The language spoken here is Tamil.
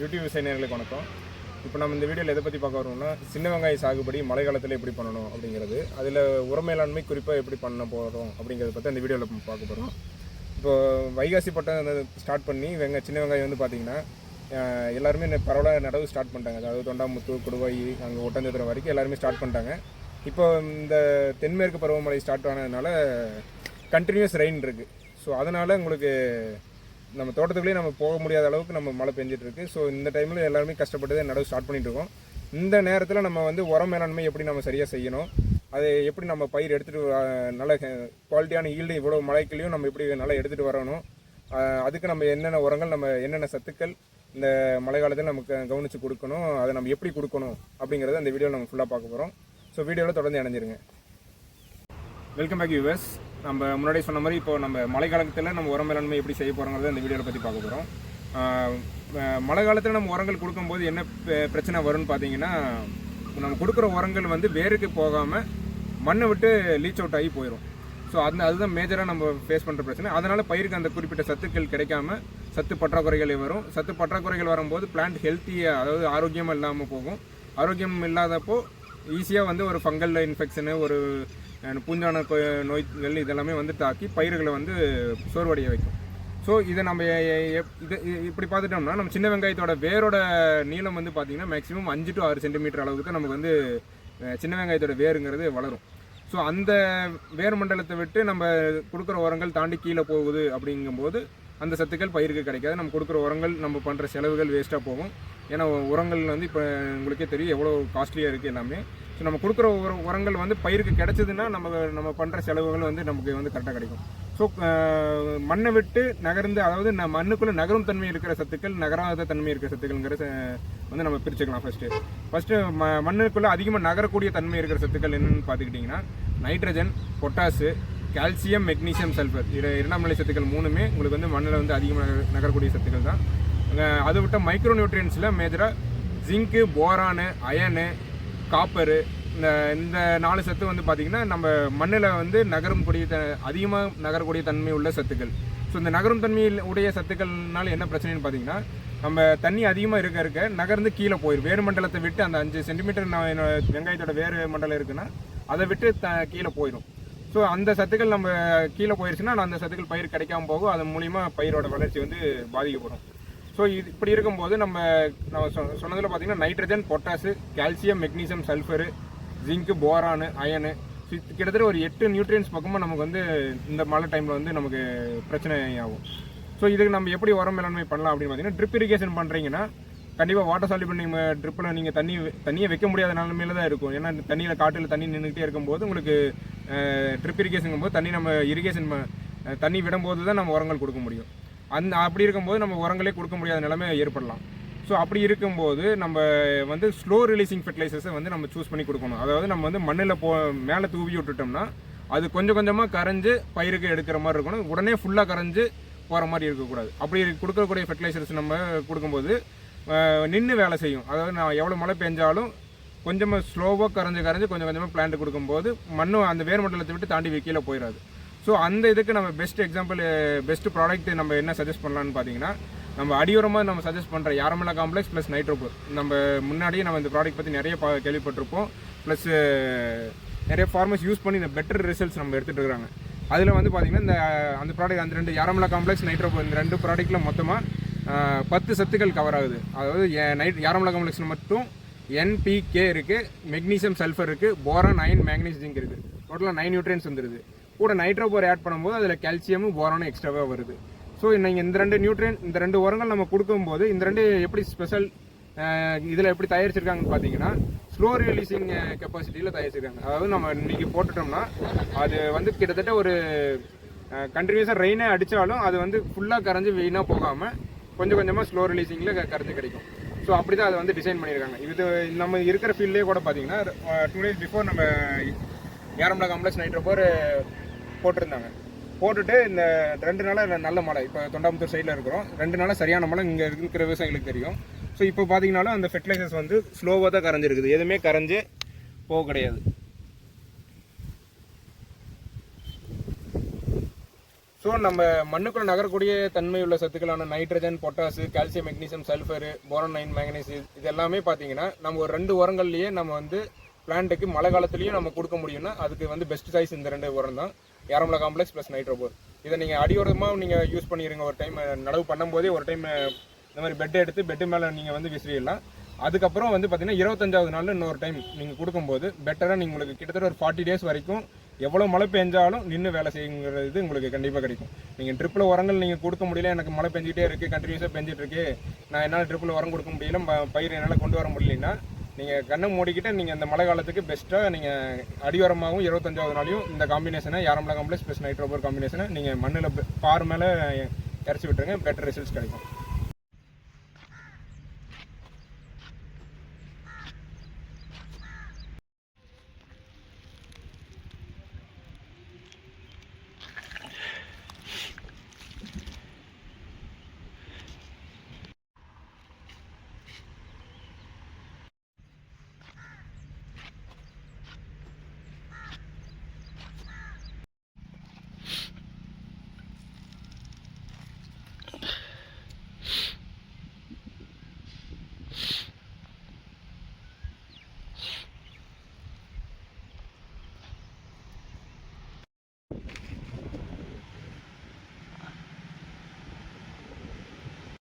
யூடியூப் விவசாயினர்களுக்கு வணக்கம். இப்போ நம்ம இந்த வீடியோவில் எதை பற்றி பார்க்க வரோம்னா சின்ன வெங்காய சாகுபடி மழை காலத்தில் எப்படி பண்ணணும் அப்படிங்கிறது அதில் உர மேலாண்மை குறிப்பாக எப்படி பண்ண போகிறோம் அப்படிங்கிறத பற்றி அந்த வீடியோவில் பார்க்க போகிறோம் இப்போ வைகாசி பட்டம் ஸ்டார்ட் பண்ணி வெங்க சின்ன வெங்காயம் வந்து பார்த்தீங்கன்னா எல்லாருமே இந்த பரவலாக நடவு ஸ்டார்ட் பண்ணிட்டாங்க. அதாவது தொண்டாமுத்து கொடுவாயி அங்கே ஒட்டஞ்சத்திரம் வரைக்கும் எல்லாருமே ஸ்டார்ட் பண்ணிட்டாங்க. இப்போ இந்த தென்மேற்கு பருவமழை ஸ்டார்ட் ஆனதுனால கண்டினியூஸ் ரெயின் இருக்குது ஸோ அதனால் உங்களுக்கு நம்ம தோட்டத்துக்குள்ளேயே நம்ம போக முடியாத அளவுக்கு நம்ம மழை பெஞ்சிட்ருக்கு. ஸோ இந்த டைமில் எல்லாருமே கஷ்டப்பட்டு தான் நடவு ஸ்டார்ட் பண்ணிட்டு இருக்கோம் இந்த நேரத்தில் நம்ம வந்து உரம் மேலாண்மை எப்படி நம்ம சரியாக செய்யணும்? அதை எப்படி நம்ம பயிர் எடுத்துகிட்டு நல்ல குவாலிட்டியான ஈல்டு இவ்வளோ மழைக்குள்ளேயும் நம்ம எப்படி நல்லா எடுத்துகிட்டு வரணும்? அதுக்கு நம்ம என்னென்ன உரங்கள் நம்ம என்னென்ன சத்துக்கள் இந்த மழை காலத்தில் நமக்கு கவனித்து கொடுக்கணும்? அதை நம்ம எப்படி கொடுக்கணும்? அப்படிங்கிறத அந்த வீடியோவில் நம்ம ஃபுல்லாக பார்க்க போகிறோம் ஸோ வீடியோவில் தொடர்ந்து இணைஞ்சிருங்க. வெல்கம் பேக் யூவர்ஸ் நம்ம முன்னாடி சொன்ன மாதிரி இப்போ நம்ம மழை காலத்தில் நம்ம உரம் மேலாண்மை எப்படி செய்ய போகிறோங்கிறத இந்த வீடியோவில் பற்றி பார்க்க போகிறோம் மழை காலத்தில் நம்ம உரங்கள் கொடுக்கும்போது என்ன பிரச்சனை வரும்னு பார்த்தீங்கன்னா நம்ம கொடுக்குற உரங்கள் வந்து வேருக்கு போகாமல் மண்ணை விட்டு லீச் அவுட் ஆகி போயிடும் ஸோ அந்த அதுதான் மேஜராக நம்ம ஃபேஸ் பண்ணுற பிரச்சனை. அதனால் பயிருக்கு அந்த குறிப்பிட்ட சத்துக்கள் கிடைக்காம சத்து பற்றாக்குறைகள் வரும். சத்து பற்றாக்குறைகள் வரும்போது பிளான்ட் ஹெல்த்தியாக அதாவது ஆரோக்கியமாக இல்லாமல் போகும். ஆரோக்கியம் இல்லாதப்போ ஈஸியாக வந்து ஒரு ஃபங்கல் இன்ஃபெக்ஷனு ஒரு பூஞ்சான கொ- நோய்கள் இதெல்லாமே வந்து தாக்கி பயிர்களை வந்து சோர்வடைய வைக்கும். ஸோ இதை நம்ம இதை எப்- இப்படி பார்த்துட்டோம்னா நம்ம சின்ன வெங்காயத்தோட வேரோட நீளம் வந்து பார்த்திங்கன்னா மேக்ஸிமம் அஞ்சு டு ஆறு சென்டிமீட்டர் அளவுக்கு தான் நமக்கு வந்து சின்ன வெங்காயத்தோட வேருங்கிறது வளரும். ஸோ அந்த வேர் மண்டலத்தை விட்டு நம்ம கொடுக்குற உரங்கள் தாண்டி கீழே போகுது அப்படிங்கும்போது அந்த சத்துக்கள் பயிருக்கு கிடைக்காது. நம்ம கொடுக்குற உரங்கள் நம்ம பண்ணுற செலவுகள் வேஸ்ட்டாக போகும். ஏன்னா உரங்கள் வந்து இப்போ உங்களுக்கே தெரியும் எவ்வளோ காஸ்ட்லியாக இருக்குது எல்லாமே. ஸோ நம்ம கொடுக்குற உர உரங்கள் வந்து பயிருக்கு கிடைச்சதுன்னா நம்ம நம்ம பண்ணுற செலவுகள் வந்து நமக்கு வந்து கரெக்டாக கிடைக்கும். ஸோ மண்ணை விட்டு நகர்ந்து அதாவது நான் மண்ணுக்குள்ளே நகரும் தன்மை இருக்கிற சத்துக்கள் நகராத தன்மை இருக்கிற சத்துக்கள்ங்கிற வந்து நம்ம பிரிச்சுக்கலாம் ஃபஸ்ட்டு ஃபஸ்ட்டு ம மண்ணுக்குள்ளே அதிகமாக நகரக்கூடிய தன்மை இருக்கிற சத்துக்கள் என்னென்னு பார்த்துக்கிட்டிங்கன்னா nitrogen potash calcium magnesium sulphur இது இரண்டாம் நிலை சத்துக்கள் மூணுமே உங்களுக்கு வந்து மண்ணில் வந்து அதிகமாக நகரக்கூடிய சத்துக்கள் தான். அதை விட்ட மைக்ரோ நியூட்ரியன்ஸில் மேஜராக ஜிங்க்கு போரானு அயனு காப்பரு இந்த இந்த நாலு சத்து வந்து பார்த்திங்கன்னா நம்ம மண்ணில் வந்து நகரும் கூடிய த அதிகமாக நகரக்கூடிய தன்மை உள்ள சத்துக்கள். ஸோ இந்த நகரும் தன்மையில் உடைய சத்துக்கள்னால என்ன பிரச்சனைன்னு பார்த்தீங்கன்னா நம்ம தண்ணி அதிகமாக இருக்க இருக்க நகர்ந்து கீழே போயிடும் வேறு மண்டலத்தை விட்டு அந்த அஞ்சு சென்டிமீட்டர் நான் என்னோட வெங்காயத்தோட வேறு மண்டலம் இருக்குன்னா அதை விட்டு த கீழே போயிடும் ஸோ அந்த சத்துக்கள் நம்ம கீழே போயிருச்சுன்னா அந்த சத்துக்கள் பயிர் கிடைக்காம போகும். அது மூலிமா பயிரோட வளர்ச்சி வந்து பாதிக்கப்படும். ஸோ இது இப்படி இருக்கும்போது நம்ம நம்ம சொ- பார்த்தீங்கன்னா nitrogen potash calcium magnesium sulphur zinc boron iron so இது கிட்டத்தட்ட ஒரு எட்டு நியூட்ரியன்ஸ் பக்கமாக நமக்கு வந்து இந்த மழை டைமில் வந்து நமக்கு பிரச்சனை ஆகும் ஸோ இதுக்கு நம்ம எப்படி உரம் மேலாண்மை பண்ணலாம் அப்படின்னு பார்த்தீங்கன்னா ட்ரிப் இரிகேஷன் பண்ணுறீங்கன்னா கண்டிப்பாக வாட்டர் சாலிபிள் நீங்கள் ட்ரிப்பில் நீங்கள் தண்ணி தண்ணியை வைக்க முடியாத நிலமையில தான் இருக்கும். ஏன்னா தண்ணியில் காட்டில் தண்ணி நின்றுக்கிட்டே இருக்கும்போது உங்களுக்கு ட்ரிப் இரிகேஷன் போது தண்ணி நம்ம இரிகேஷன் தண்ணி விடும்போது தான் நம்ம உரங்கள் கொடுக்க முடியும். அந்த அப்படி இருக்கும்போது நம்ம உரங்களே கொடுக்க முடியாத நிலைமை ஏற்படலாம். ஸோ அப்படி இருக்கும்போது நம்ம வந்து ஸ்லோ ரிலீசிங் ஃபெர்டிலைசர்ஸை வந்து நம்ம சூஸ் பண்ணி கொடுக்கணும். அதாவது நம்ம வந்து மண்ணில் போ மேலே தூவி விட்டுட்டோம்னா அது கொஞ்சம் கொஞ்சமாக கரைஞ்சு பயிருக்கு எடுக்கிற மாதிரி இருக்கணும். உடனே ஃபுல்லாக கரைஞ்சு போகிற மாதிரி இருக்கக்கூடாது. அப்படி கொடுக்கக்கூடிய ஃபெர்டிலைசர்ஸ் நம்ம கொடுக்கும்போது நின்று வேலை செய்யும். அதாவது நான் எவ்வளோ மழை பெஞ்சாலும் கொஞ்சமாக ஸ்லோவாக கரைஞ்சு கரைஞ்சு கொஞ்சம் கொஞ்சமாக பிளான்ட் கொடுக்கும்போது மண்ணும் அந்த வேர் மண்டலத்தை விட்டு தாண்டி கீழே போயிடாது ஸோ அந்த இதுக்கு நம்ம பெஸ்ட் எக்ஸாம்பிள் பெஸ்ட் ப்ராடக்ட் நம்ம என்ன சஜஸ்ட் பண்ணலான்னு பார்த்தீங்கன்னா நம்ம அடியோரமாக நம்ம சஜஸ்ட் பண்ணுற யாரமலா காம்ப்ளெக்ஸ் ப்ளஸ் நைட்ரோபோர் நம்ம முன்னாடியே நம்ம இந்த ப்ராடக்ட் பற்றி நிறைய பா- கேள்விப்பட்டிருப்போம். ப்ளஸ் நிறைய ஃபார்மர்ஸ் யூஸ் பண்ணி இந்த பெட்டர் ரிசல்ட்ஸ் நம்ம எடுத்துகிட்டு இருக்காங்க. அதில் வந்து பார்த்தீங்கன்னா இந்த அந்த ப்ராடக்ட் அந்த ரெண்டு யாரமலா காம்ப்ளெக்ஸ் நைட்ரோபோர் இந்த ரெண்டு ப்ராடக்ட்டில் மொத்தமாக பத்து சத்துக்கள் கவர் ஆகுது. அதாவது நைட் யாரமலா காம்ப்ளெக்ஸில் மட்டும் என்பிகே இருக்குது மெக்னீசியம் சல்ஃபர் இருக்குது போரான் அயன் மேக்னீஸ் ஜிங்க் இருக்குது டோட்டலாக நைன் நியூட்ரியன்ஸ் வந்துடுது கூட நைட்ரோபோர் ஆட் பண்ணும்போது அதில் கால்சியமும் போரானும் எக்ஸ்ட்ராவாக வருது. ஸோ நீங்கள் இந்த ரெண்டு நியூட்ரியன் இந்த ரெண்டு உரங்கள் நம்ம கொடுக்கும்போது இந்த ரெண்டு எப்படி ஸ்பெஷல் இதில் எப்படி தயாரிச்சிருக்காங்கன்னு பார்த்தீங்கன்னா ஸ்லோ ரிலீசிங் கெப்பாசிட்டியில் தயாரிச்சிருக்காங்க. அதாவது நம்ம இன்றைக்கி போட்டுட்டோம்னா அது வந்து கிட்டத்தட்ட ஒரு கண்டினியூஸாக ரெயினே அடித்தாலும் அது வந்து ஃபுல்லாக கரைஞ்சி வெயினாக போகாமல் கொஞ்சம் கொஞ்சமாக ஸ்லோ ரிலீசிங்கில் கரைஞ்சி கிடைக்கும். ஸோ அப்படி தான் அதை வந்து டிசைன் பண்ணியிருக்காங்க. இது நம்ம இருக்கிற ஃபீல்ட்லேயே கூட பார்த்தீங்கன்னா டூ டேஸ் பிஃபோர் நம்ம ஏரம்லா காம்ப்ளெக்ஸ் நைட்ரோபோர் போட்டிருந்தாங்க. போட்டுட்டு இந்த ரெண்டு நாளாக நல்ல மழை. இப்போ தொண்டாமுத்தூர் சைடில் இருக்கிறோம். ரெண்டு நாளாக சரியான மழை இங்கே இருக்கிற விவசாயிகளுக்கு தெரியும். ஸோ இப்போ பார்த்தீங்கனாலும் அந்த ஃபெர்டிலைசர்ஸ் வந்து ஸ்லோவாக தான் கரைஞ்சிருக்குது. எதுவுமே கரைஞ்சு போக கிடையாது. ஸோ நம்ம மண்ணுக்குள்ள நகரக்கூடிய தன்மை உள்ள சத்துக்களான nitrogen potash calcium magnesium sulphur boron nine manganese இது எல்லாமே பார்த்தீங்கன்னா நம்ம ஒரு ரெண்டு உரங்கள்லேயே நம்ம வந்து பிளான்ட்டுக்கு மழை காலத்துலேயும் நம்ம கொடுக்க முடியும்னா அதுக்கு வந்து பெஸ்ட் சாய்ஸ் இந்த ரெண்டு உரம் தான் ஏரம்ல காம்ப்ளெக்ஸ் ப்ளஸ் நைட்ரோபோர் இதை நீங்கள் அடியோரமாக நீங்கள் யூஸ் பண்ணிடுங்க ஒரு டைம் நடவு பண்ணும்போதே ஒரு டைம் இந்த மாதிரி பெட் எடுத்து பெட்டு மேலே நீங்கள் வந்து விசிறிடலாம். அதுக்கப்புறம் வந்து பார்த்தீங்கன்னா இருபத்தஞ்சாவது நாள் இன்னொரு டைம் நீங்கள் கொடுக்கும்போது பெட்டராக நீங்கள் உங்களுக்கு கிட்டத்தட்ட ஒரு ஃபார்ட்டி டேஸ் வரைக்கும் எவ்வளோ மழை பெஞ்சாலும் நின்று வேலை செய்யுங்கிறது உங்களுக்கு கண்டிப்பாக கிடைக்கும். நீங்கள் ட்ரிப்பில் உரங்கள் நீங்கள் கொடுக்க முடியல எனக்கு மழை பெஞ்சிக்கிட்டே இருக்குது கண்டினியூஸாக பெஞ்சிட்ருக்கு நான் என்னால் ட்ரிப்பில் உரம் கொடுக்க முடியல பயிர் என்னால் கொண்டு வர முடியலன்னா நீங்கள் கண்ணை மூடிக்கிட்டு நீங்கள் இந்த மழை காலத்துக்கு பெஸ்ட்டாக நீங்கள் அடிவாரமாகவும் இருபத்தஞ்சாவது நாளையும் இந்த காம்பினேஷனை யாரம்பள காம்ப்ளெக்ஸ் ப்ளஸ் நைட்ரோபோர் காம்பினேஷனை நீங்கள் மண்ணில் பார் மேலே இறச்சி விட்டுருங்க பெட்டர் ரிசல்ட்ஸ் கிடைக்கும்.